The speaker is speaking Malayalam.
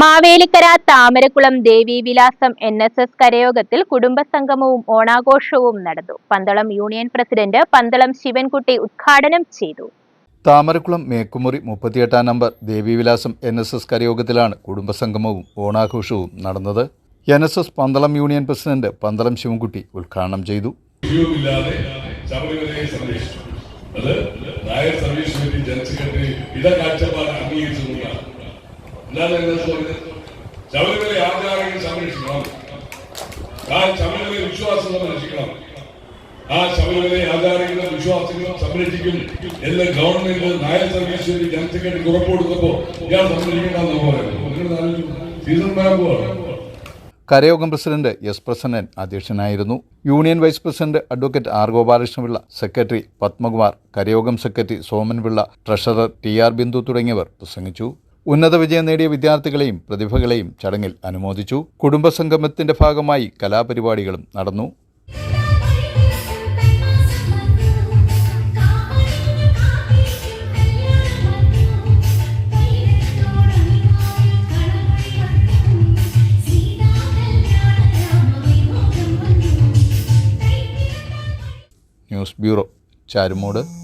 Mavelikkara Thamarakkulam Devi Vilasam N S S കരയോഗത്തിൽ കുടുംബസംഗമവും ഓണാഘോഷവും നടന്നു. പന്തളം യൂണിയൻ പ്രസിഡന്റ് പന്തളം ശിവൻകുട്ടി ഉദ്ഘാടനം ചെയ്തു. Thamarakulam Mekkumuri മുപ്പത്തിയെട്ടാം number Devivilasam N S S കരയോഗത്തിലാണ് കുടുംബസംഗമവും ഓണാഘോഷവും നടന്നത്. N S S Pandalam union president Pandalam Sivankutty ഉദ്ഘാടനം ചെയ്തു. അത് Nair service committee general secretary ഇട കാഴ്ചപ്പാട് അംഗീകരിച്ചുകൊണ്ടാണ് എന്താണ് അതിനകത്ത് പറഞ്ഞത് ശബരിമല ആചാരങ്ങൾ സംരക്ഷിക്കണം. ആ ശബരിമല വിശ്വാസം സംരക്ഷിക്കണം. ആ ശബരിമല ആചാരങ്ങളും വിശ്വാസങ്ങളും സംരക്ഷിക്കും എന്ന് ഗവൺമെന്റ് നായർ സർവീശ്വരി സെക്രട്ടറിക്ക് ഉറപ്പ് കൊടുത്തപ്പോ ഇയാൾ സംരക്ഷിക്കണമെന്ന് പറയുന്നത് സീസൺ ബാങ്കുമാണ് കരയോഗം പ്രസിഡന്റ് എസ് പ്രസന്നൻ അധ്യക്ഷനായിരുന്നു. Union vice president advocate R Gopalakrishnapillai secretary Padmakumar കരയോഗം secretary Somanpillai treasurer T R Bindu തുടങ്ങിയവർ പ്രസംഗിച്ചു. ഉന്നത വിജയം നേടിയ വിദ്യാർത്ഥികളെയും പ്രതിഭകളെയും ചടങ്ങിൽ അനുമോദിച്ചു. കുടുംബസംഗമത്തിന്റെ ഭാഗമായി കലാപരിപാടികളും നടന്നു. News bureau Charummood.